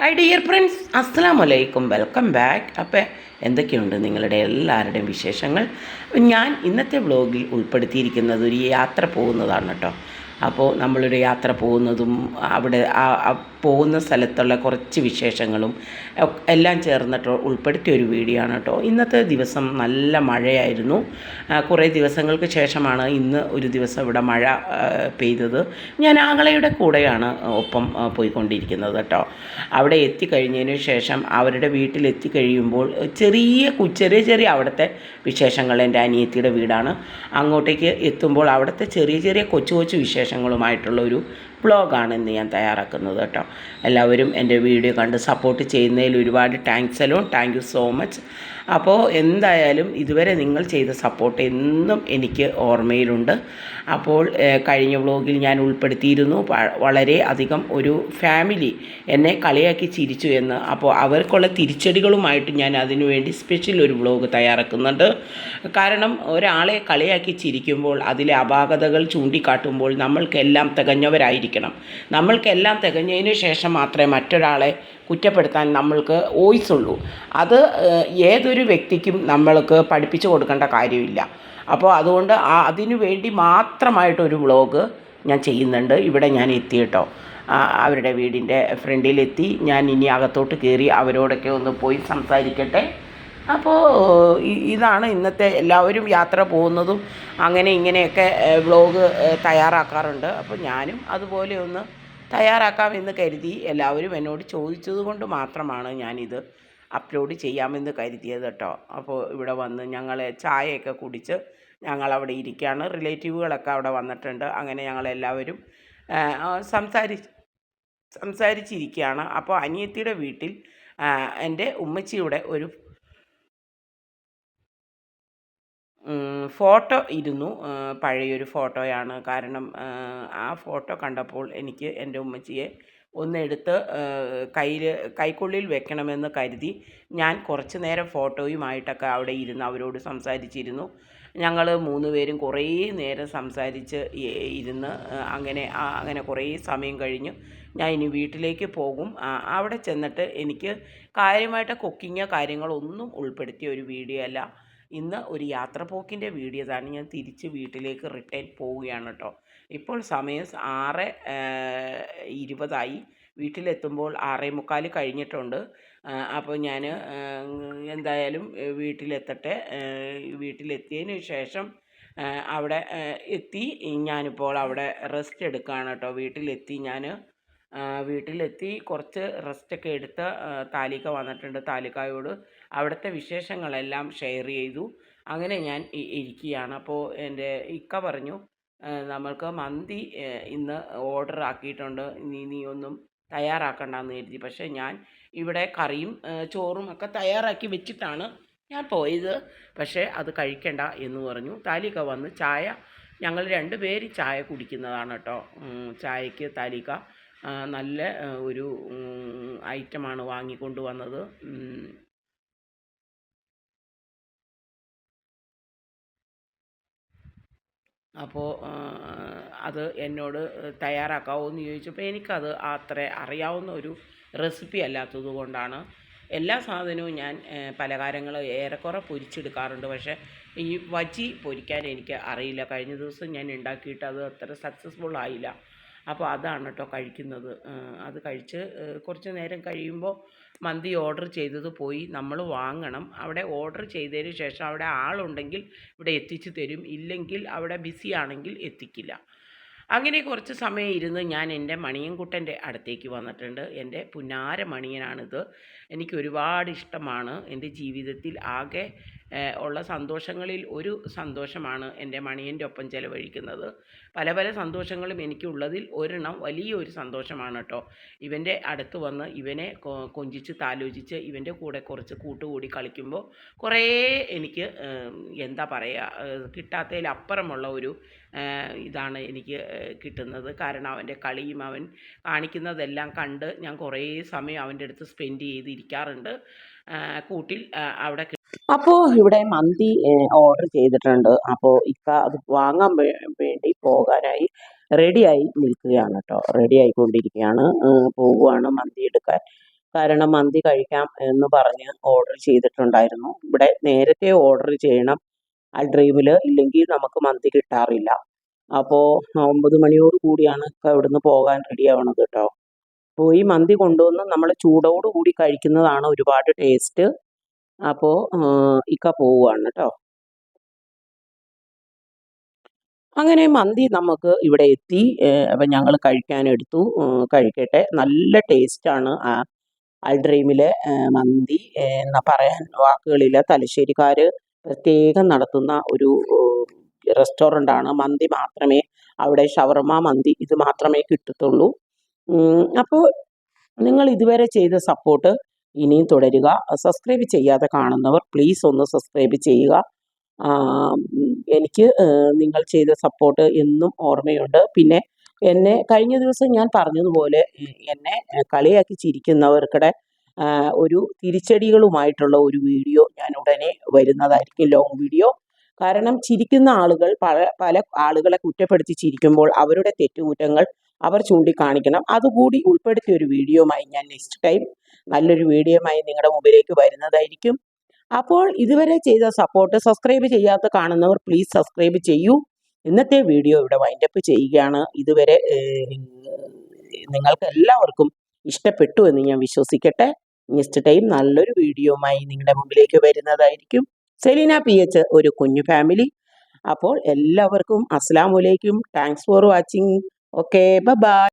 Hi dear friends അസ്സാം വലൈക്കും welcome back അപ്പോൾ എന്തൊക്കെയുണ്ട് നിങ്ങളുടെ എല്ലാവരുടെയും വിശേഷങ്ങൾ? ഞാൻ ഇന്നത്തെ വ്ളോഗിൽ ഉൾപ്പെടുത്തിയിരിക്കുന്നത് ഒരു യാത്ര പോകുന്നതാണ് കേട്ടോ. അപ്പോൾ നമ്മളൊരു യാത്ര പോകുന്നതും അവിടെ ആ പോകുന്ന സ്ഥലത്തുള്ള കുറച്ച് വിശേഷങ്ങളും എല്ലാം ചേർന്നിട്ട് ഉൾപ്പെടുത്തിയ ഒരു വീഡിയോ ആണ് കേട്ടോ. ഇന്നത്തെ ദിവസം നല്ല മഴയായിരുന്നു. കുറേ ദിവസങ്ങൾക്ക് ശേഷമാണ് ഇന്ന് ഒരു ദിവസം ഇവിടെ മഴ പെയ്തത്. ഞാൻ ആങ്ങളയുടെ കൂടെയാണ് ഒപ്പം പോയിക്കൊണ്ടിരിക്കുന്നത് കേട്ടോ. അവിടെ എത്തിക്കഴിഞ്ഞതിന് ശേഷം അവരുടെ വീട്ടിൽ എത്തിക്കഴിയുമ്പോൾ ചെറിയ ചെറിയ ചെറിയ അവിടുത്തെ വിശേഷങ്ങൾ എന്റെ അനിയത്തിയുടെ വീടാണ്. അങ്ങോട്ടേക്ക് എത്തുമ്പോൾ അവിടുത്തെ ചെറിയ ചെറിയ കൊച്ചു കൊച്ചു വിശേഷങ്ങളുമായിട്ടുള്ള ഒരു വ്ളോഗാണ് ഇന്ന് ഞാൻ തയ്യാറാക്കുന്നത് കേട്ടോ. എല്ലാവരും എന്റെ വീഡിയോ കണ്ട് സപ്പോർട്ട് ചെയ്യുന്നതിൽ ഒരുപാട് താങ്ക്സ് അല്ലോ താങ്ക് യു സോ മച്ച് അപ്പോൾ എന്തായാലും ഇതുവരെ നിങ്ങൾ ചെയ്ത സപ്പോർട്ട് എന്നും എനിക്ക് ഓർമ്മയിലുണ്ട്. അപ്പോൾ കഴിഞ്ഞ വ്ളോഗിൽ ഞാൻ ഉൾപ്പെടുത്തിയിരുന്നു. വളരെ അധികം ഒരു ഫാമിലി എന്നെ കളിയാക്കി ചിരിച്ചു എന്ന്. അപ്പോൾ അവർക്കുള്ള തിരിച്ചടികളുമായിട്ട് ഞാൻ അതിനുവേണ്ടി സ്പെഷ്യൽ ഒരു വ്ളോഗ് തയ്യാറാക്കുന്നുണ്ട്. കാരണം ഒരാളെ കളിയാക്കി ചിരിക്കുമ്പോൾ അതിലെ അപാകതകൾ ചൂണ്ടിക്കാട്ടുമ്പോൾ നമ്മൾക്കെല്ലാം തികഞ്ഞവരായിരിക്കണം നമ്മൾക്കെല്ലാം തികഞ്ഞതിന് ശേഷം മാത്രമേ മറ്റൊരാളെ കുറ്റപ്പെടുത്താൻ നമ്മൾക്ക് വോയിസ് ഉള്ളൂ അത് ഏതൊരു വ്യക്തിക്കും നമ്മൾക്ക് പഠിപ്പിച്ചു കൊടുക്കേണ്ട കാര്യമില്ല. അപ്പോൾ അതുകൊണ്ട് അതിനു വേണ്ടി മാത്രമായിട്ടൊരു വ്ളോഗ് ഞാൻ ചെയ്യുന്നുണ്ട്. ഇവിടെ ഞാൻ എത്തിയിട്ടോ അവരുടെ വീടിന്റെ ഫ്രണ്ടിലെത്തി. ഞാൻ ഇനി അകത്തോട്ട് കയറി അവരോടൊക്കെ ഒന്ന് പോയി സംസാരിക്കട്ടെ. അപ്പോൾ ഇതാണ് ഇന്നത്തെ എല്ലാവരും യാത്ര പോകുന്നതും അങ്ങനെ ഇങ്ങനെയൊക്കെ വ്ളോഗ് തയ്യാറാക്കാറുണ്ട്. അപ്പോൾ ഞാനും അതുപോലെ ഒന്ന് തയ്യാറാക്കാമെന്ന് കരുതി എല്ലാവരും എന്നോട് ചോദിച്ചത് കൊണ്ട് മാത്രമാണ് ഞാനിത് അപ്ലോഡ് ചെയ്യാമെന്ന് കരുതിയത് കേട്ടോ. അപ്പോൾ ഇവിടെ വന്ന് ഞങ്ങൾ ചായയൊക്കെ കുടിച്ച് ഞങ്ങളവിടെ ഇരിക്കുകയാണ് റിലേറ്റീവുകളൊക്കെ അവിടെ വന്നിട്ടുണ്ട്. അങ്ങനെ ഞങ്ങളെല്ലാവരും സംസാരി സംസാരിച്ചിരിക്കുകയാണ്. അപ്പോൾ അനിയത്തിയുടെ വീട്ടിൽ എന്റെ ഉമ്മച്ചിയുടെ ഒരു ഫോട്ടോ ഇരുന്നു. പഴയൊരു ഫോട്ടോയാണ്. കാരണം ആ, ഫോട്ടോ കണ്ടപ്പോൾ എനിക്ക് എന്റെ ഉമ്മച്ചിയെ ഒന്നെടുത്ത് കയ്യിൽ കൈക്കുള്ളിൽ വെക്കണമെന്ന് കരുതി ഞാൻ കുറച്ച് നേരം ഫോട്ടോയുമായിട്ടൊക്കെ അവിടെ ഇരുന്ന് അവരോട് സംസാരിച്ചിരുന്നു. ഞങ്ങൾ മൂന്ന് പേരും കുറേ നേരം സംസാരിച്ച് ഇരുന്ന് അങ്ങനെ അങ്ങനെ കുറേ സമയം കഴിഞ്ഞു. ഞാൻ ഇനി വീട്ടിലേക്ക് പോകും. അവിടെ ചെന്നിട്ട് എനിക്ക് കാര്യമായിട്ട് കുക്കിങ്ങോ കാര്യങ്ങളൊന്നും ഉൾപ്പെടുത്തിയ ഒരു വീഡിയോ അല്ല. ഇന്ന് ഒരു യാത്രപോക്കിന്റെ വീഡിയോ തന്നെ ഞാൻ തിരിച്ച് വീട്ടിലേക്ക് റിട്ടേൺ പോവുകയാണ് കേട്ടോ ഇപ്പോൾ സമയം ആറ് ഇരുപതായി. വീട്ടിലെത്തുമ്പോൾ ആറേ മുക്കാൽ കഴിഞ്ഞിട്ടുണ്ട്. അപ്പോൾ ഞാൻ എന്തായാലും വീട്ടിലെത്തട്ടെ. വീട്ടിലെത്തിയതിന് ശേഷം അവിടെ എത്തി. ഞാനിപ്പോൾ അവിടെ റെസ്റ്റ് എടുക്കുകയാണ് കേട്ടോ വീട്ടിലെത്തി ഞാൻ വീട്ടിലെത്തി കുറച്ച് റെസ്റ്റൊക്കെ എടുത്ത് താലിക്ക വന്നിട്ടുണ്ട്. താലിക്കായോട് അവിടുത്തെ വിശേഷങ്ങളെല്ലാം ഷെയർ ചെയ്തു. അങ്ങനെ ഞാൻ ഇരിക്കുകയാണ്. അപ്പോൾ എന്റെ ഇക്ക പറഞ്ഞു നമ്മൾക്ക് മന്തി ഇന്ന് ഓർഡർ ആക്കിയിട്ടുണ്ട്. നീ നീ ഒന്നും തയ്യാറാക്കണ്ടെന്ന് കരുതി. പക്ഷേ ഞാൻ ഇവിടെ കറിയും ചോറും ഒക്കെ തയ്യാറാക്കി വെച്ചിട്ടാണ് ഞാൻ പോയത്. പക്ഷേ അത് കഴിക്കണ്ട എന്ന് പറഞ്ഞു. താലിക്ക വന്ന് ചായ ഞങ്ങൾ രണ്ടുപേരും ചായ കുടിക്കുന്നതാണ് കേട്ടോ. ചായക്ക് താലിക്ക നല്ല ഒരു ഐറ്റം ഐറ്റമാണ് വാങ്ങിക്കൊണ്ട് വന്നത്. അപ്പോൾ അത് എന്നോട് തയ്യാറാക്കാവോ എന്ന് ചോദിച്ചപ്പോൾ എനിക്കത് അത്ര അറിയാവുന്ന ഒരു റെസിപ്പി അല്ലാത്തത് കൊണ്ടാണ്. എല്ലാ സാധനവും ഞാൻ പലകാരങ്ങൾ ഏറെക്കുറെ പൊരിച്ചെടുക്കാറുണ്ട്. പക്ഷേ ഈ വജി പൊരിക്കാൻ എനിക്ക് അറിയില്ല. കഴിഞ്ഞ ദിവസം ഞാൻ ഉണ്ടാക്കിയിട്ട് അത് അത്ര സക്സസ്ഫുൾ ആയില്ല. അപ്പോൾ അതാണ് കേട്ടോ കഴിക്കുന്നത് അത് കഴിച്ച് കുറച്ച് നേരം കഴിയുമ്പോൾ മന്തി ഓർഡർ ചെയ്തത് പോയി. നമ്മൾ വാങ്ങണം. അവിടെ ഓർഡർ ചെയ്തതിന് ശേഷം അവിടെ ആളുണ്ടെങ്കിൽ ഇവിടെ എത്തിച്ചു തരും. ഇല്ലെങ്കിൽ അവിടെ ബിസി ആണെങ്കിൽ എത്തിക്കില്ല. അങ്ങനെ കുറച്ച് സമയം ഇരുന്ന് ഞാൻ എന്റെ മണിയൻകുട്ടന്റെ അടുത്തേക്ക് വന്നിട്ടുണ്ട്. എന്റെ പുന്നാര മണിയനാണിത്. എനിക്ക് ഒരുപാട് ഇഷ്ടമാണ്. എന്റെ ജീവിതത്തിൽ ആകെ ഉള്ള സന്തോഷങ്ങളിൽ ഒരു സന്തോഷമാണ് എന്റെ മണിയന്റെ ഒപ്പം ചിലവഴിക്കുന്നത്. പല പല സന്തോഷങ്ങളും എനിക്കുള്ളതിൽ ഒരെണ്ണം വലിയൊരു സന്തോഷമാണ് കേട്ടോ ഇവന്റെ അടുത്ത് വന്ന് ഇവനെ കൊഞ്ചിച്ച് താലോചിച്ച് ഇവന്റെ കൂടെ കുറച്ച് കൂട്ടുകൂടി കളിക്കുമ്പോൾ കുറേ എനിക്ക് എന്താ പറയുക കിട്ടാത്തതിലപ്പുറമുള്ള ഒരു ഇതാണ് എനിക്ക് കിട്ടുന്നത്. കാരണം അവന്റെ കളിയും അവൻ കാണിക്കുന്നതെല്ലാം കണ്ട് ഞാൻ കുറേ സമയം അവന്റെ അടുത്ത് സ്പെൻഡ് ചെയ്തിരിക്കാറുണ്ട്. കൂട്ടിൽ അവിടെ അപ്പോൾ ഇവിടെ മന്തി ഓർഡർ ചെയ്തിട്ടുണ്ട്. അപ്പോ ഇക്ക അത് വാങ്ങാൻ വേണ്ടി പോകാനായി റെഡിയായി നിൽക്കുകയാണ് കേട്ടോ റെഡി ആയിക്കൊണ്ടിരിക്കുകയാണ്. പോവുകയാണ് മന്തി എടുക്കാൻ. കാരണം മന്തി കഴിക്കാം എന്ന് പറഞ്ഞ് ഓർഡർ ചെയ്തിട്ടുണ്ടായിരുന്നു. ഇവിടെ നേരത്തെ ഓർഡർ ചെയ്യണം. ആ ഡ്രീമിൽ ഇല്ലെങ്കിൽ നമുക്ക് മന്തി കിട്ടാറില്ല. അപ്പോ ഒമ്പത് മണിയോട് കൂടിയാണ് ഇപ്പൊ ഇവിടുന്ന് പോകാൻ റെഡി ആവണത് കേട്ടോ പോയി മന്തി കൊണ്ടുവന്ന് നമ്മൾ ചൂടോട് കൂടി കഴിക്കുന്നതാണ് ഒരുപാട് ടേസ്റ്റ് അപ്പോൾ ഇക്ക പോവുകയാണ് കേട്ടോ അങ്ങനെ മന്തി നമുക്ക് ഇവിടെ എത്തി. അപ്പം ഞങ്ങൾ കഴിക്കാനെടുത്തു കഴിക്കട്ടെ. നല്ല ടേസ്റ്റാണ് ആ അൽഡ്രീമിലെ മന്തി. എന്നാ പറയാൻ വാക്കുകളില്ല. തലശ്ശേരിക്കാർ പ്രത്യേകം നടത്തുന്ന ഒരു റെസ്റ്റോറന്റ് ആണ്. മന്തി മാത്രമേ അവിടെ ഷവർമ മന്തി ഇത് മാത്രമേ കിട്ടത്തുള്ളൂ. അപ്പോൾ നിങ്ങൾ ഇതുവരെ ചെയ്ത സപ്പോർട്ട് ഇനിയും തുടരുക. സബ്സ്ക്രൈബ് ചെയ്യാതെ കാണുന്നവർ പ്ലീസ് ഒന്ന് സബ്സ്ക്രൈബ് ചെയ്യുക. എനിക്ക് നിങ്ങൾ ചെയ്ത സപ്പോർട്ട് എന്നും ഓർമ്മയുണ്ട്. പിന്നെ എന്നെ കഴിഞ്ഞ ദിവസം ഞാൻ പറഞ്ഞതുപോലെ എന്നെ കളിയാക്കി ചിരിക്കുന്നവർക്കിടെ ഒരു തിരിച്ചടികളുമായിട്ടുള്ള ഒരു വീഡിയോ ഞാൻ ഉടനെ വരുന്നതായിരിക്കും ലോങ് വീഡിയോ കാരണം ചിരിക്കുന്ന ആളുകൾ പല പല ആളുകളെ കുറ്റപ്പെടുത്തി ചിരിക്കുമ്പോൾ അവരുടെ തെറ്റുകുറ്റങ്ങൾ അവർ ചൂണ്ടിക്കാണിക്കണം. അതുകൂടി ഉൾപ്പെടുത്തിയ ഒരു വീഡിയോയുമായി ഞാൻ നെക്സ്റ്റ് ടൈം നല്ലൊരു വീഡിയോയുമായി നിങ്ങളുടെ മുമ്പിലേക്ക് വരുന്നതായിരിക്കും. അപ്പോൾ ഇതുവരെ ചെയ്ത സപ്പോർട്ട് സബ്സ്ക്രൈബ് ചെയ്യാത്ത കാണുന്നവർ പ്ലീസ് സബ്സ്ക്രൈബ് ചെയ്യൂ. ഇന്നത്തെ വീഡിയോ ഇവിടെ വൈൻഡപ്പ് ചെയ്യുകയാണ്. ഇതുവരെ നിങ്ങൾക്ക് എല്ലാവർക്കും ഇഷ്ടപ്പെട്ടു എന്ന് ഞാൻ വിശ്വസിക്കട്ടെ. നെക്സ്റ്റ് ടൈം നല്ലൊരു വീഡിയോയുമായി നിങ്ങളുടെ മുമ്പിലേക്ക് വരുന്നതായിരിക്കും. സെലീന പി എച്ച് ഒരു കുഞ്ഞു ഫാമിലി അപ്പോൾ എല്ലാവർക്കും അസ്സാം വലൈക്കും thanks for watching okay bye